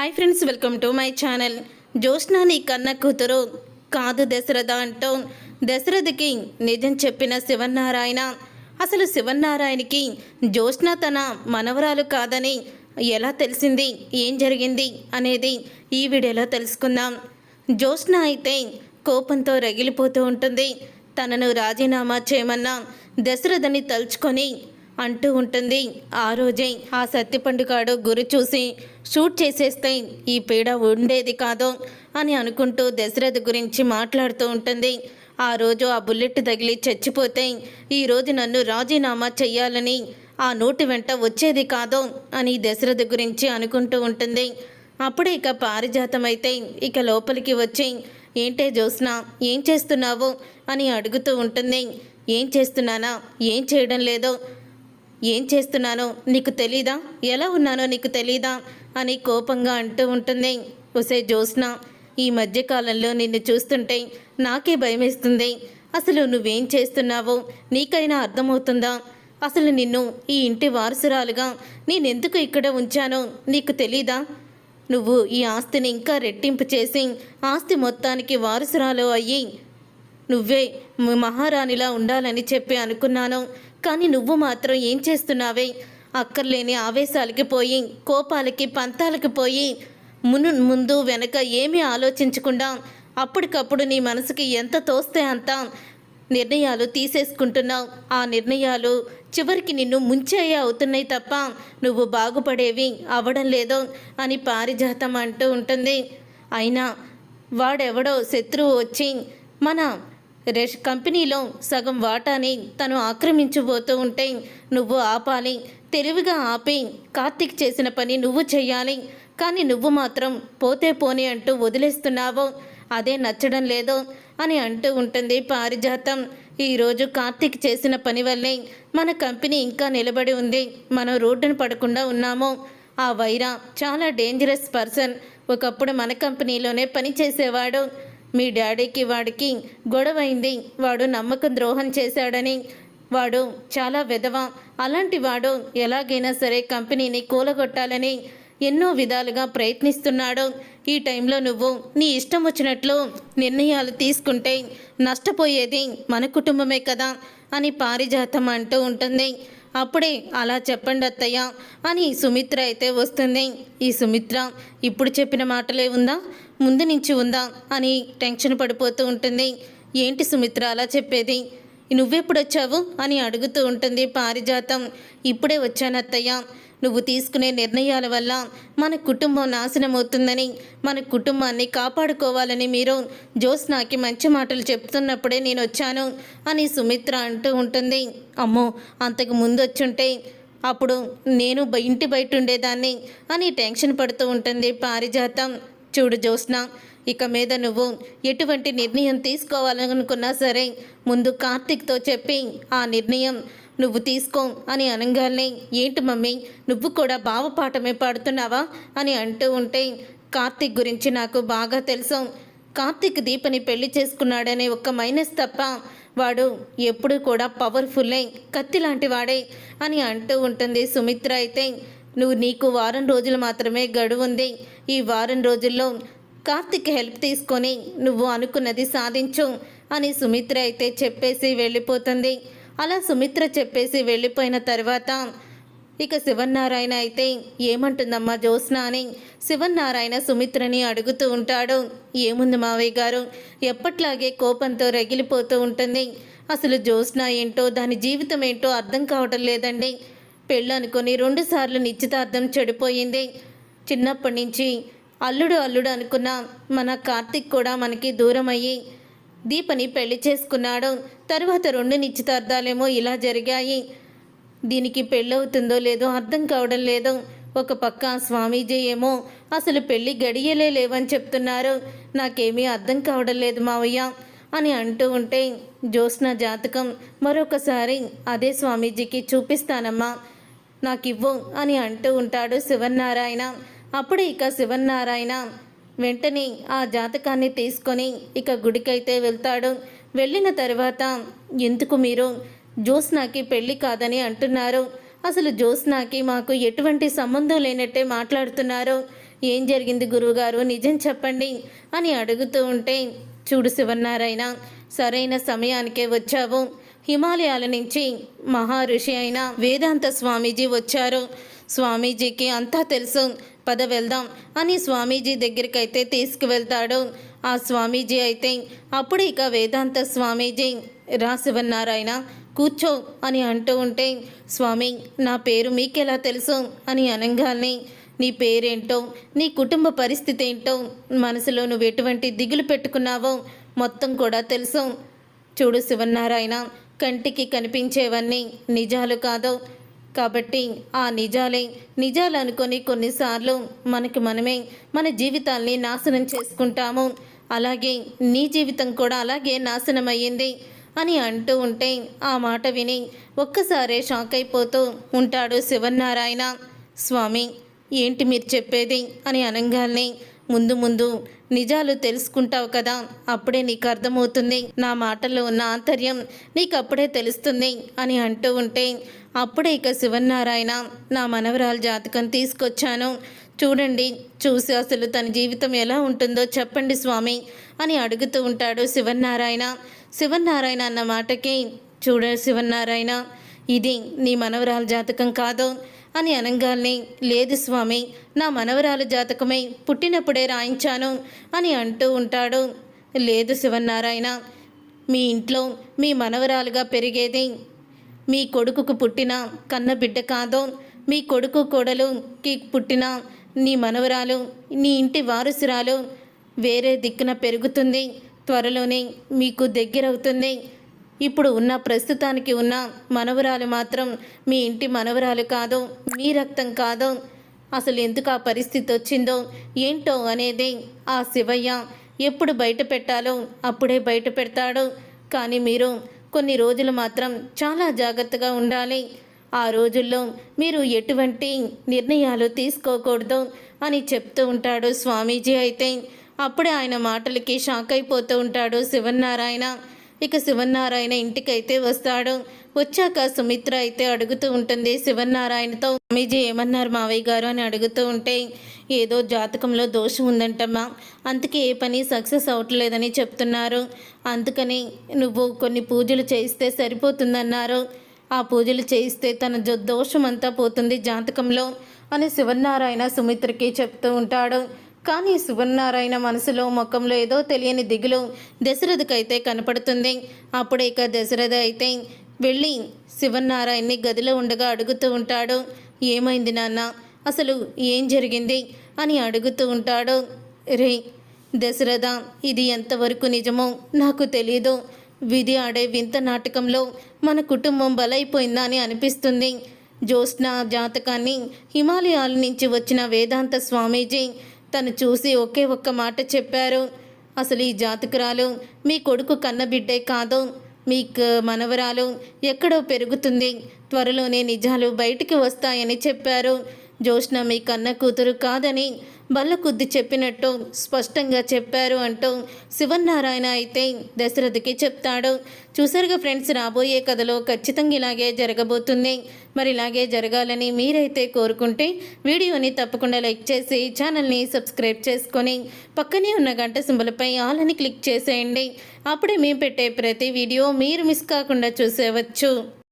Hi friends welcome to my channel Jyoshna నీ కన్న కూతురు కాదు దశరథ అంటూ దశరథకి నిజం చెప్పిన శివనారాయణ అసలు శివనారాయణకి జ్యోత్స్న తన మనవరాలు కాదని ఎలా తెలిసింది? ఏం జరిగింది? అనేది ఈ వీడియోలో తెలుసుకుందాం. జ్యోష్న అయితే కోపంతో రగిలిపోతూ ఉంటుంది. తనను రాజీనామా చేయమన్నా దశరథని తలుచుకొని అంటూ ఉంటుంది. ఆ రోజే ఆ సత్యపండుగాడు గురి చూసి షూట్ చేసేస్తే ఈ పీడ ఉండేది కాదు అని అనుకుంటూ దశరథ గురించి మాట్లాడుతూ ఉంటుంది. ఆ రోజు ఆ బుల్లెట్ తగిలి చచ్చిపోతే ఈరోజు నన్ను రాజీనామా చెయ్యాలని ఆ నోటి వెంట వచ్చేది కాదు అని దశరథ గురించి అనుకుంటూ ఉంటుంది. అప్పుడే ఇక పారిజాతం అయితే ఇక లోపలికి వచ్చి ఏంటే జోస్న ఏం చేస్తున్నావు? అని అడుగుతూ ఉంటుంది. ఏం చేస్తున్నానా? ఏం చేయడం లేదో? ఏం చేస్తున్నానో నీకు తెలీదా? ఎలా ఉన్నానో నీకు తెలీదా? అని కోపంగా అంటూ ఉంటుంది. ఒసే జ్యోత్స్న ఈ మధ్యకాలంలో నిన్ను చూస్తుంటే నాకే భయమేస్తుంది. అసలు నువ్వేం చేస్తున్నావో నీకైనా అర్థమవుతుందా? అసలు నిన్ను ఈ ఇంటి వారసురాలుగా నేనెందుకు ఇక్కడ ఉంచానో నీకు తెలీదా? నువ్వు ఈ ఆస్తిని ఇంకా రెట్టింపు చేసి ఆస్తి మొత్తానికి వారసురాలు అయ్యి నువ్వే మహారాణిలా ఉండాలని చెప్పి అనుకున్నాను. కానీ నువ్వు మాత్రం ఏం చేస్తున్నావే? అక్కర్లేని ఆవేశాలకి పోయి కోపాలకి పంతాలకి పోయి మును ముందు వెనక ఏమీ ఆలోచించకుండా అప్పటికప్పుడు నీ మనసుకి ఎంత తోస్తే అంత నిర్ణయాలు తీసేసుకుంటున్నావు. ఆ నిర్ణయాలు చివరికి నిన్ను ముంచేయ అవుతున్నాయి తప్ప నువ్వు బాగుపడేవి అవ్వడం లేదు అని పారిజాతం అంటూ ఉంటుంది. అయినా వాడెవడో శత్రువు వచ్చి మన రెష్ కంపెనీలో సగం వాటాని తను ఆక్రమించబోతూ ఉంటే నువ్వు ఆపాలి తెలివిగా ఆపి కార్తీక్ చేసిన పని నువ్వు చేయాలి కానీ నువ్వు మాత్రం పోతే పోని అంటూ వదిలేస్తున్నావు. అదే నచ్చడం లేదు అని అంటూ ఉంటుంది పారిజాతం. ఈరోజు కార్తీక్ చేసిన పని వల్లే మన కంపెనీ ఇంకా నిలబడి ఉంది. మనం రోడ్డును పడకుండా ఉన్నాము. ఆ వైరా చాలా డేంజరస్ పర్సన్ ఒకప్పుడు మన కంపెనీలోనే పని చేసేవాడు మీ డాడీకి వాడికి గొడవైంది. వాడు నమ్మకం ద్రోహం చేశాడని. వాడు చాలా విధవ. అలాంటి వాడు ఎలాగైనా సరే కంపెనీని కూలగొట్టాలని ఎన్నో విధాలుగా ప్రయత్నిస్తున్నాడు. ఈ టైంలో నువ్వు నీ ఇష్టం వచ్చినట్లు నిర్ణయాలు తీసుకుంటే నష్టపోయేది మన కుటుంబమే కదా అని పారిజాతం అంటూ ఉంటుంది. అప్పుడే అలా చెప్పండి అత్తయ్య అని సుమిత్ర అయితే వస్తుంది. ఈ సుమిత్ర ఇప్పుడు చెప్పిన మాటలే ఉందా? ముందు నుంచి ఉందా? అని టెన్షన్ పడిపోతూ ఉంటుంది. ఏంటి సుమిత్ర అలా చెప్పేది? నువ్వెప్పుడు వచ్చావు? అని అడుగుతూ ఉంటుంది పారిజాతం. ఇప్పుడే వచ్చాను అత్తయ్య నువ్వు తీసుకునే నిర్ణయాల వల్ల మన కుటుంబం నాశనం అవుతుందని మన కుటుంబాన్ని కాపాడుకోవాలని మీరు జ్యోత్స్నాకి మంచి మాటలు చెప్తున్నప్పుడే నేను వచ్చాను అని సుమిత్ర అంటూ ఉంటుంది. అమ్మో అంతకు ముందు వచ్చుంటే అప్పుడు నేను బ- ఇంటి బయట ఉండేదాన్ని అని టెన్షన్ పడుతూ ఉంటుంది పారిజాతం. చూడు జ్యోత్స్న ఇక మీద నువ్వు ఎటువంటి నిర్ణయం తీసుకోవాలనుకున్నా సరే ముందు కార్తిక్తో చెప్పి ఆ నిర్ణయం నువ్వు తీసుకో అని అనగానే ఏంటి మమ్మీ నువ్వు కూడా బావ పాఠమే పాడుతున్నావా? అని అంటూ ఉంటే కార్తీక్ గురించి నాకు బాగా తెలుసు. కార్తీక్ దీపని పెళ్ళి చేసుకున్నాడనే ఒక్క మైనస్ తప్ప వాడు ఎప్పుడు కూడా పవర్ఫుల్లే కత్తి లాంటి వాడే అని అంటూ ఉంటుంది సుమిత్ర అయితే. నువ్వు నీకు వారం రోజులు మాత్రమే గడువు ఉంది. ఈ వారం రోజుల్లో కార్తిక్ హెల్ప్ తీసుకొని నువ్వు అనుకున్నది సాధించు అని సుమిత్ర అయితే చెప్పేసి వెళ్ళిపోతుంది. అలా సుమిత్ర చెప్పేసి వెళ్ళిపోయిన తర్వాత ఇక శివన్నారాయణ అయితే ఏమంటుందమ్మా జ్యోత్స్న అని శివన్నారాయణ సుమిత్రని అడుగుతూ ఉంటాడు. ఏముంది మావయ్య గారు? ఎప్పట్లాగే కోపంతో రగిలిపోతూ ఉంటుంది. అసలు జ్యోత్స్న ఏంటో దాని జీవితం ఏంటో అర్థం కావటం లేదండి. పెళ్ళనుకొని రెండుసార్లు నిశ్చితార్థం చెడిపోయింది. చిన్నప్పటి నుంచి అల్లుడు అల్లుడు అనుకున్న మన కార్తిక్ కూడా మనకి దూరం అయ్యి దీపని పెళ్ళి చేసుకున్నాడు. తరువాత రెండు నిశ్చితార్థాలేమో ఇలా జరిగాయి. దీనికి పెళ్ళవుతుందో లేదో అర్థం కావడం లేదు. ఒక పక్క స్వామీజీ ఏమో అసలు పెళ్ళి గడియలే లేవని చెప్తున్నారు. నాకేమీ అర్థం కావడం లేదు మావయ్య అని అంటూ ఉంటే జ్యోత్స్న జాతకం మరొకసారి అదే స్వామీజీకి చూపిస్తానమ్మా. నాకివ్వు అని అంటూ ఉంటాడు శివన్నారాయణ. అప్పుడు ఇక శివన్నారాయణ వెంటనే ఆ జాతకాన్ని తీసుకొని ఇక గుడికైతే వెళ్తాడు. వెళ్ళిన తర్వాత ఎందుకు మీరు జ్యోత్స్నాకి పెళ్ళి కాదని అంటున్నారు? అసలు జ్యోత్స్నాకి మాకు ఎటువంటి సంబంధం లేనట్టే మాట్లాడుతున్నారు. ఏం జరిగింది గురువుగారు? నిజం చెప్పండి అని అడుగుతూ ఉంటే చూడు శివన్నారాయణ సరైన సమయానికే వచ్చావు. హిమాలయాల నుంచి మహర్షి అయిన వేదాంత స్వామీజీ వచ్చారు. స్వామీజీకి అంతా తెలుసు. పద వెళ్దాం అని స్వామీజీ దగ్గరికి అయితే తీసుకువెళ్తాడు. ఆ స్వామీజీ అయితే అప్పుడు ఇక వేదాంత స్వామీజీ రా శివన్నారాయణ కూర్చో అని అంటూ ఉంటే స్వామి నా పేరు మీకెలా తెలుసు? అని అనగానే నీ పేరేంటో నీ కుటుంబ పరిస్థితి ఏంటో మనసులో నువ్వు ఎటువంటి దిగులు పెట్టుకున్నావో మొత్తం కూడా తెలుసు. చూడు శివన్నారాయణ కంటికి కనిపించేవన్నీ నిజాలు కాదు. కాబట్టి ఆ నిజాలే నిజాలు అనుకొని కొన్నిసార్లు మనకి మనమే మన జీవితాల్ని నాశనం చేసుకుంటాము. అలాగే నీ జీవితం కూడా అలాగే నాశనం అయ్యింది అని అంటూ ఉంటే ఆ మాట విని ఒక్కసారే షాక్ అయిపోతూ ఉంటాడు శివన్నారాయణ. స్వామి ఏంటి మీరు చెప్పేది? అని అనంగాల్ని ముందు ముందు నిజాలు తెలుసుకుంటావు కదా అప్పుడే నీకు అర్థమవుతుంది. నా మాటల్లో ఉన్న ఆంతర్యం నీకు అప్పుడే తెలుస్తుంది అని అంటూ ఉంటే అప్పుడే ఇక శివన్నారాయణ నా మనవరాల జాతకం తీసుకొచ్చాను. చూడండి చూసి అసలు తన జీవితం ఎలా ఉంటుందో చెప్పండి స్వామి అని అడుగుతూ ఉంటాడు శివన్నారాయణ. శివన్నారాయణ అన్న మాటకి చూడ శివన్నారాయణ ఇది నీ మనవరాల జాతకం కాదు. అని అనగానే లేదు స్వామి నా మనవరాలు జాతకమే పుట్టినప్పుడే రాయించాను అని అంటూ ఉంటాడు. లేదు శివన్నారాయణ మీ ఇంట్లో మీ మనవరాలుగా పెరిగేది మీ కొడుకుకు పుట్టిన కన్న బిడ్డ కాదు. మీ కొడుకు కోడలుకి పుట్టిన నీ మనవరాలు నీ ఇంటి వారసురాలు వేరే దిక్కున పెరుగుతుంది. త్వరలోనే మీకు దగ్గరవుతుంది. ఇప్పుడు ఉన్న ప్రస్తుతానికి ఉన్న మనవరాలు మాత్రం మీ ఇంటి మనవరాలు కాదు మీ రక్తం కాదు. అసలు ఎందుకు ఆ పరిస్థితి వచ్చిందో ఏంటో అనేది ఆ శివయ్య ఎప్పుడు బయట పెట్టాలో అప్పుడే బయట పెడతాడు. కానీ మీరు కొన్ని రోజులు మాత్రం చాలా జాగ్రత్తగా ఉండాలి. ఆ రోజుల్లో మీరు ఎటువంటి నిర్ణయాలు తీసుకోకూడదు అని చెప్తూ ఉంటాడు స్వామీజీ అయితే. అప్పుడే ఆయన మాటలకి షాక్ అయిపోతూ ఉంటాడు శివన్నారాయణ. ఇక శివన్నారాయణ ఇంటికైతే వస్తాడు. వచ్చాక సుమిత్ర అయితే అడుగుతూ ఉంటుంది శివన్నారాయణతో స్వామీజీ ఏమన్నారు మావయ్య గారు? అని అడుగుతూ ఉంటే ఏదో జాతకంలో దోషం ఉందంటమ్మా. అందుకే ఏ పని సక్సెస్ అవ్వట్లేదని చెప్తున్నారు. అందుకని నువ్వు కొన్ని పూజలు చేయిస్తే సరిపోతుందన్నారు. ఆ పూజలు చేయిస్తే తన దోషం అంతా పోతుంది జాతకంలో అని శివనారాయణ సుమిత్రకి చెప్తూ ఉంటాడు. కానీ సువర్ణారాయణ మనసులో ముఖంలో ఏదో తెలియని దిగులు దశరథకైతే కనపడుతుంది. అప్పుడే ఇక దశరథ అయితే వెళ్ళి శివనారాయణని గదిలో ఉండగా అడుగుతూ ఉంటాడు. ఏమైంది నాన్న? అసలు ఏం జరిగింది? అని అడుగుతూ ఉంటాడు. రే దశరథ ఇది ఎంతవరకు నిజమో నాకు తెలియదు విధి ఆడే వింత నాటకంలో మన కుటుంబం బలైపోయిందా అని అనిపిస్తుంది. జ్యోత్స్న జాతకాన్ని హిమాలయాల నుంచి వచ్చిన వేదాంత స్వామీజీ తను చూసి ఒకే ఒక్క మాట చెప్పారు. అసలు ఈ జాతకురాలు మీ కొడుకు కన్నబిడ్డే కాదు మీకు మనవరాలు ఎక్కడో పెరుగుతుంది. త్వరలోనే నిజాలు బయటికి వస్తాయని చెప్పారు. జోష్న మీ కన్న కూతురు కాదని బల్ల కొద్ది చెప్పినట్టు స్పష్టంగా చెప్పారు అంటూ శివన్నారాయణ అయితే దశరథకి చెప్తాడు. చూసారుగా ఫ్రెండ్స్ రాబోయే కథలో ఖచ్చితంగా ఇలాగే జరగబోతుంది. మరి ఇలాగే జరగాలని మీరైతే కోరుకుంటే వీడియోని తప్పకుండా లైక్ చేసి ఛానల్ని సబ్స్క్రైబ్ చేసుకొని పక్కనే ఉన్న గంట సింబలపై ఆల్ అని క్లిక్ చేసేయండి. అప్పుడే మేము పెట్టే ప్రతి వీడియో మీరు మిస్ కాకుండా చూసేవచ్చు.